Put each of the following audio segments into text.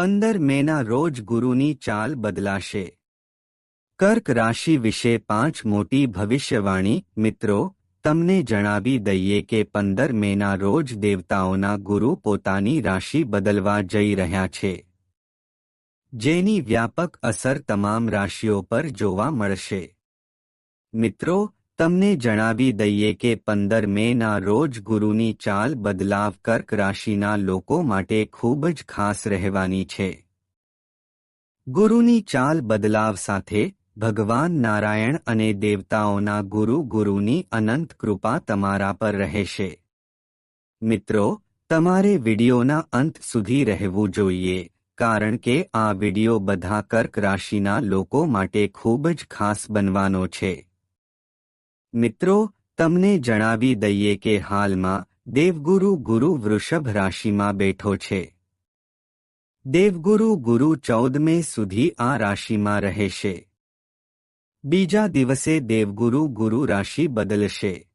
પંદર મેના રોજ ગુરુની ચાલ બદલાશે. કર્ક રાશિ વિશે પાંચ મોટી ભવિષ્યવાણી, મિત્રો, તમને જણાવી દઈએ કે પંદર મેના રોજ દેવતાઓના ગુરુ પોતાની રાશિ બદલવા જઈ રહ્યા છે. જેની વ્યાપક અસર તમામ રાશિઓ પર જોવા મળશે. મિત્રો તમને જણાવી દઈએ કે પંદર મેના રોજ ગુરુની ચાલ બદલાવ કર્ક રાશિના લોકો માટે ખૂબ જ ખાસ રહેવાની છે. ગુરુની ચાલ બદલાવ સાથે ભગવાન નારાયણ અને દેવતાઓના ગુરુ ગુરુની અનંત કૃપા તમારા પર રહેશે. મિત્રો, તમારે વિડિયોના અંત સુધી રહેવું જોઈએ, કારણ કે આ વિડિયો બધા કર્ક રાશિના લોકો માટે ખૂબ જ ખાસ બનવાનો છે. મિત્રો, તમને જણાવી દઈએ કે હાલમાં દેવગુરુ ગુરુ વૃષભ રાશિમાં બેઠો છે. દેવગુરુ ગુરુ ચૌદ મે સુધી આ રાશિમાં રહેશે બીજા દિવસે દેવગુરુ ગુરુ રાશિ બદલશે.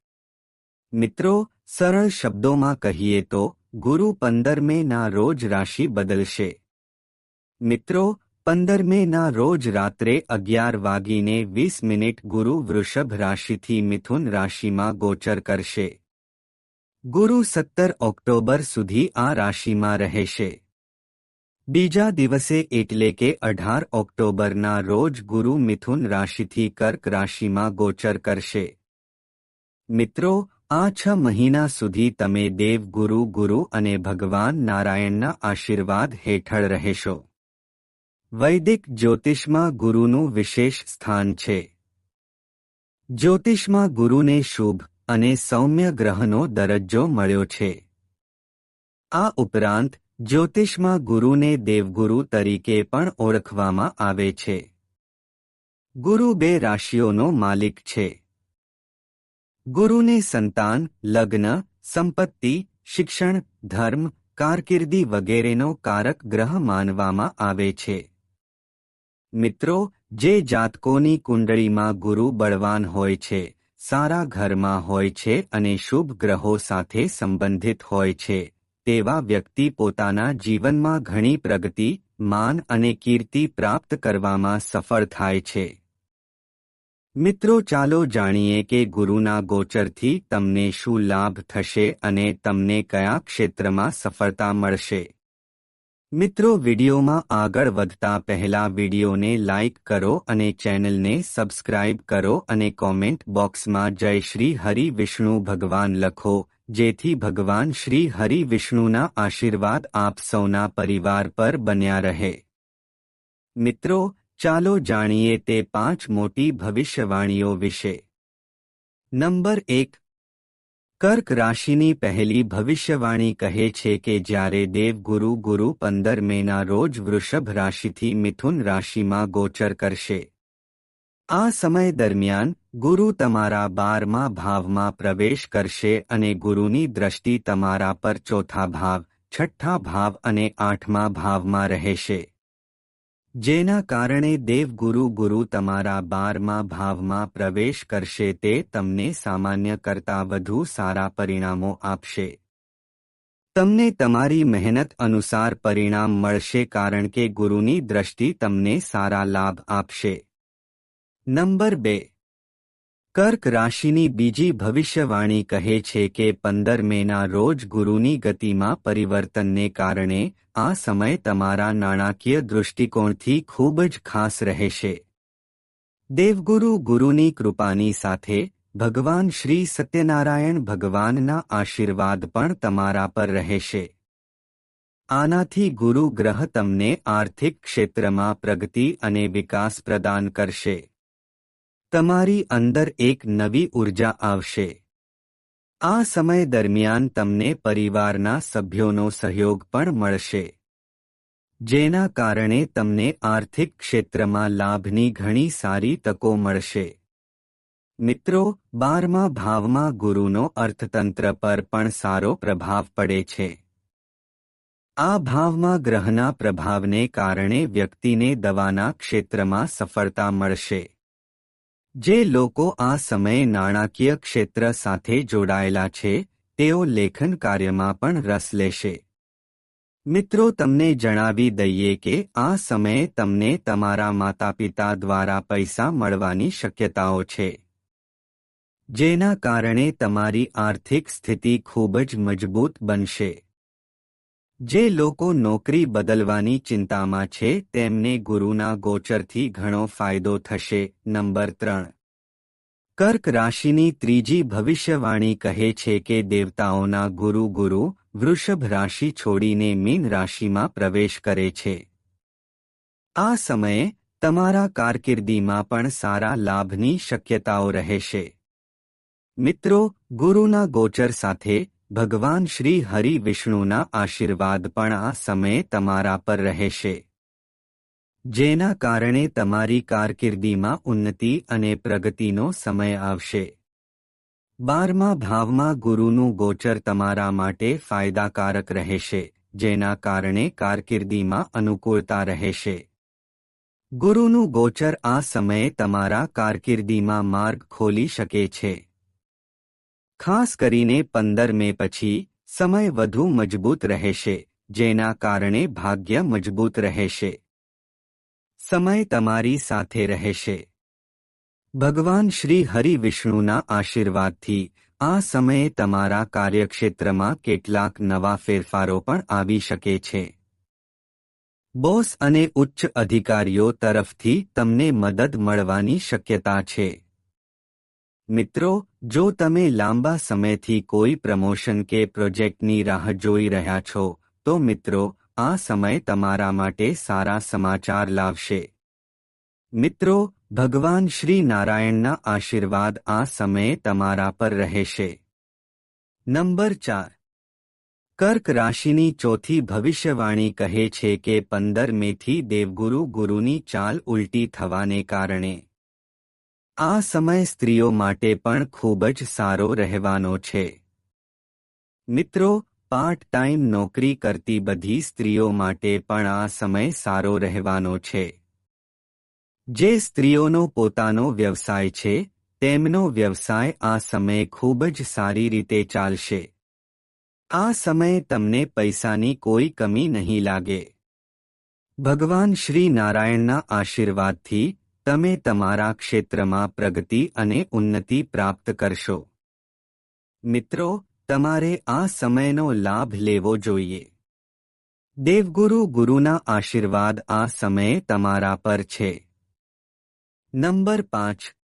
મિત્રો, સરળ શબ્દોમાં કહીએ તો ગુરુ પંદર મેના રોજ રાશિ બદલશે. મિત્રો પંદર મેના રોજ રાત્રે અગિયાર વાગીને વીસ મિનિટ ગુરુ વૃષભ રાશિથી મિથુન રાશિમાં ગોચર કરશે. ગુરુ સત્તર ઓક્ટોબર સુધી આ રાશિમાં રહેશે. બીજા દિવસે એટલે કે અઢાર ઓક્ટોબરના રોજ ગુરુ મિથુન રાશિથી કર્ક રાશિમાં ગોચર કરશે. મિત્રો, આ છ મહિના સુધી તમે દેવ ગુરુ ગુરુ અને ભગવાન નારાયણના આશીર્વાદ હેઠળ રહેશો. વૈદિક જ્યોતિષમાં ગુરુનું વિશેષ સ્થાન છે. જ્યોતિષમાં ગુરુને શુભ અને સૌમ્ય ગ્રહનો દરજ્જો મળ્યો છે. આ ઉપરાંત, જ્યોતિષમાં ગુરુને દેવગુરુ તરીકે પણ ઓળખવામાં આવે છે. ગુરુ બે રાશિઓનો માલિક છે. ગુરુને સંતાન, લગ્ન, સંપત્તિ, શિક્ષણ, ધર્મ, કારકિર્દી વગેરેનો કારક ગ્રહ માનવામાં આવે છે. મિત્રો, જે જાતકોની કુંડળીમાં ગુરુ બળવાન હોય છે, સારા ઘરમાં હોય છે અને શુભ ગ્રહો સાથે સંબંધિત હોય છે, તેવા વ્યક્તિ પોતાના જીવનમાં ઘણી પ્રગતિ, માન અને કીર્તિ પ્રાપ્ત કરવામાં સફળ થાય છે. મિત્રો, ચાલો જાણીએ કે ગુરુના ગોચરથી તમને શું લાભ થશે અને તમને કયા ક્ષેત્રમાં સફળતા મળશે. મિત્રો, વિડીયોમાં આગળ વધતા પહેલા વિડીયોને લાઇક કરો અને ચેનલને સબસ્ક્રાઇબ કરો અને કોમેન્ટ બોક્સમાં જય શ્રી હરિ વિષ્ણુ ભગવાન લખો, જેથી ભગવાન શ્રી હરિ વિષ્ણુના આશીર્વાદ આપ સૌના પરિવાર પર બન્યા રહે. મિત્રો, ચાલો જાણીએ તે પાંચ મોટી ભવિષ્યવાણીઓ વિશે. નંબર એક કર્ક રાશિની પહેલી ભવિષ્યવાણી કહે છે કે જ્યારે દેવગુરુ ગુરુ પંદર મેના રોજ વૃષભ રાશિથી મિથુન રાશિમાં ગોચર કરશે. આ સમય દરમિયાન ગુરુ તમારા બારમા ભાવમાં પ્રવેશ કરશે અને ગુરુની દ્રષ્ટિ તમારા પર ચોથા ભાવ, છઠ્ઠા ભાવ અને આઠમા ભાવમાં રહેશે. જેના કારણે દેવગુરુ ગુરુ તમારા બારમા ભાવમાં પ્રવેશ કરશે તે તમને સામાન્ય કરતાં વધુ સારા પરિણામો આપશે. તમને તમારી મહેનત અનુસાર પરિણામ મળશે કારણ કે ગુરુની દ્રષ્ટિ તમને સારા લાભ આપશે. નંબર બે. કર્ક રાશિની બીજી ભવિષ્યવાણી કહે છે કે પંદર મેના રોજ ગુરુની ગતિમાં પરિવર્તનને કારણે આ સમય તમારા નાણાકીય દૃષ્ટિકોણથી ખૂબ જ ખાસ રહેશે. દેવગુરુ ગુરુની કૃપાની સાથે ભગવાન શ્રી સત્યનારાયણ ભગવાનના આશીર્વાદ પણ તમારા પર રહેશે. આનાથી ગુરુ ગ્રહ તમને આર્થિક ક્ષેત્રમાં પ્રગતિ અને વિકાસ પ્રદાન કરશે. તમારી અંદર એક નવી ઊર્જા આવશે. આ સમય દરમિયાન તમને પરિવારના સભ્યોનો સહયોગ પણ મળશે. જેના કારણે તમને આર્થિક ક્ષેત્રમાં લાભની ઘણી સારી તકો મળશે. મિત્રો, બારમા ભાવમાં ગુરુનો અર્થતંત્ર પર પણ સારો પ્રભાવ પડે છે. આ ભાવમાં ગ્રહના પ્રભાવને કારણે વ્યક્તિને દવાના ક્ષેત્રમાં સફળતા મળશે. જે લોકો આ સમયે નાણાકીય ક્ષેત્ર સાથે જોડાયેલા છે, તેઓ લેખન કાર્યમાં પણ રસ લેશે. મિત્રો, તમને જણાવી દઈએ કે આ સમયે તમને તમારા માતાપિતા દ્વારા પૈસા મળવાની શક્યતાઓ છે, જેના કારણે તમારી આર્થિક સ્થિતિ ખૂબ જ મજબૂત બનશે. જે લોકો નોકરી બદલવાની ચિંતામાં છે, તેમને ગુરુના ગોચરથી ઘણો ફાયદો થશે. નંબર ત્રણ. કર્ક રાશિની ત્રીજી ભવિષ્યવાણી કહે છે કે દેવતાઓના ગુરુ ગુરુ વૃષભ રાશિ છોડીને મીન રાશિમાં પ્રવેશ કરે છે. આ સમયે તમારા કારકિર્દીમાં પણ સારા લાભની શક્યતાઓ રહેશે. મિત્રો, ગુરુના ગોચર સાથે ભગવાન શ્રી હરિ વિષ્ણુના આશીર્વાદ પણ આ સમયે તમારા પર રહેશે. જેના કારણે તમારી કારકિર્દીમાં ઉન્નતિ અને પ્રગતિનો સમય આવશે. બારમા ભાવમાં ગુરુનું ગોચર તમારા માટે ફાયદાકારક રહેશે, જેના કારણે કારકિર્દીમાં અનુકૂળતા રહેશે. ગુરુનું ગોચર આ સમયે તમારા કારકિર્દીમાં માર્ગ ખોલી શકે છે. ખાસ કરીને પંદર મે પછી સમય વધુ મજબૂત રહેશે, જેના કારણે ભાગ્ય મજબૂત રહેશે. સમય તમારી સાથે રહેશે. ભગવાન શ્રી હરિ વિષ્ણુના આશીર્વાદથી આ સમયે તમારા કાર્યક્ષેત્રમાં કેટલાક નવા ફેરફારો પણ આવી શકે છે. બોસ અને ઉચ્ચ અધિકારીઓ તરફથી તમને મદદ મળવાની શક્યતા છે. મિત્રો, જો તમે લાંબા સમયથી કોઈ પ્રમોશન કે પ્રોજેક્ટની રાહ જોઈ રહ્યા છો, તો મિત્રો, આ સમય તમારા માટે સારા સમાચાર લાવશે. મિત્રો, ભગવાન શ્રી નારાયણના આશીર્વાદ આ સમયે તમારા પર રહેશે. નંબર ચાર. કર્ક રાશિની ચોથી ભવિષ્યવાણી કહે છે કે પંદર મેથી દેવગુરુ ગુરુની ચાલ ઉલટી થવાને કારણે. આ સમય સ્ત્રીઓ માટે પણ ખૂબ જ સારો રહેવાનો છે. મિત્રો પાર્ટ ટાઈમ નોકરી કરતી બધી સ્ત્રીઓ માટે પણ આ સમય સારો રહેવાનો છે. જે સ્ત્રીઓનો પોતાનો વ્યવસાય છે, તેમનો વ્યવસાય આ સમયે ખૂબ જ સારી રીતે ચાલશે. આ સમયે તમને પૈસાની કોઈ કમી નહીં લાગે. ભગવાન શ્રી નારાયણના આશીર્વાદથી તમે તમારા ક્ષેત્રમાં પ્રગતિ અને ઉન્નતિ પ્રાપ્ત કરશો. મિત્રો, તમારે આ સમયનો લાભ લેવો જોઈએ. દેવગુરુ ગુરુના આશીર્વાદ આ સમયે તમારા પર છે. નંબર પાંચ.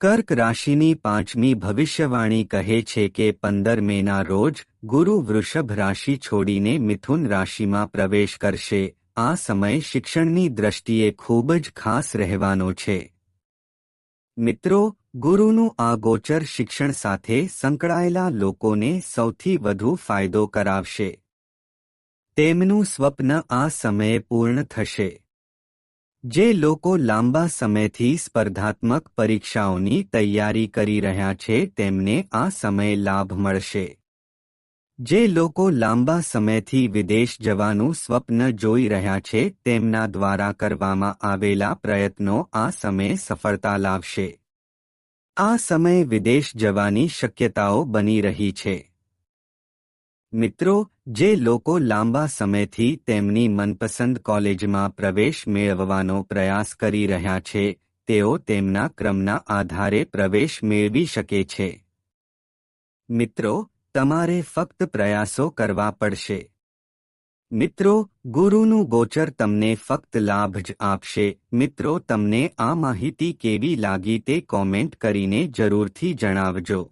કર્ક રાશિની પાંચમી ભવિષ્યવાણી કહે છે કે પંદર મેના રોજ ગુરુ વૃષભ રાશિ છોડીને મિથુન રાશિમાં પ્રવેશ કરશે. આ સમય શિક્ષણની દ્રષ્ટિએ ખૂબ જ ખાસ રહેવાનો છે. મિત્રો, ગુરુનું આ ગોચર શિક્ષણ સાથે સંકળાયેલા લોકોને સૌથી વધુ ફાયદો કરાવશે. તેમનું સ્વપ્ન આ સમયે પૂર્ણ થશે. જે લોકો લાંબા સમયથી સ્પર્ધાત્મક પરીક્ષાઓની તૈયારી કરી રહ્યા છે, તેમને આ સમયે લાભ મળશે. જે લોકો લાંબા સમયથી વિદેશ જવાનું સ્વપ્ન જોઈ રહ્યા છે, તેમના દ્વારા કરવામાં આવેલા પ્રયત્નો આ સમયે સફળતા લાવશે. આ સમયે વિદેશ જવાની શક્યતાઓ બની રહી છે. મિત્રો, જે લોકો લાંબા સમયથી તેમની મનપસંદ કોલેજમાં પ્રવેશ મેળવવાનો પ્રયાસ કરી રહ્યા છે, તેઓ તેમના ક્રમના આધારે પ્રવેશ મેળવી શકે છે. મિત્રો તમારે ફક્ત પ્રયાસો કરવા પડશે. મિત્રો, ગુરુનું ગોચર તમને ફક્ત લાભ જ આપશે. મિત્રો, તમને આ માહિતી કેવી લાગી તે કોમેન્ટ કરીને જરૂરથી જણાવજો.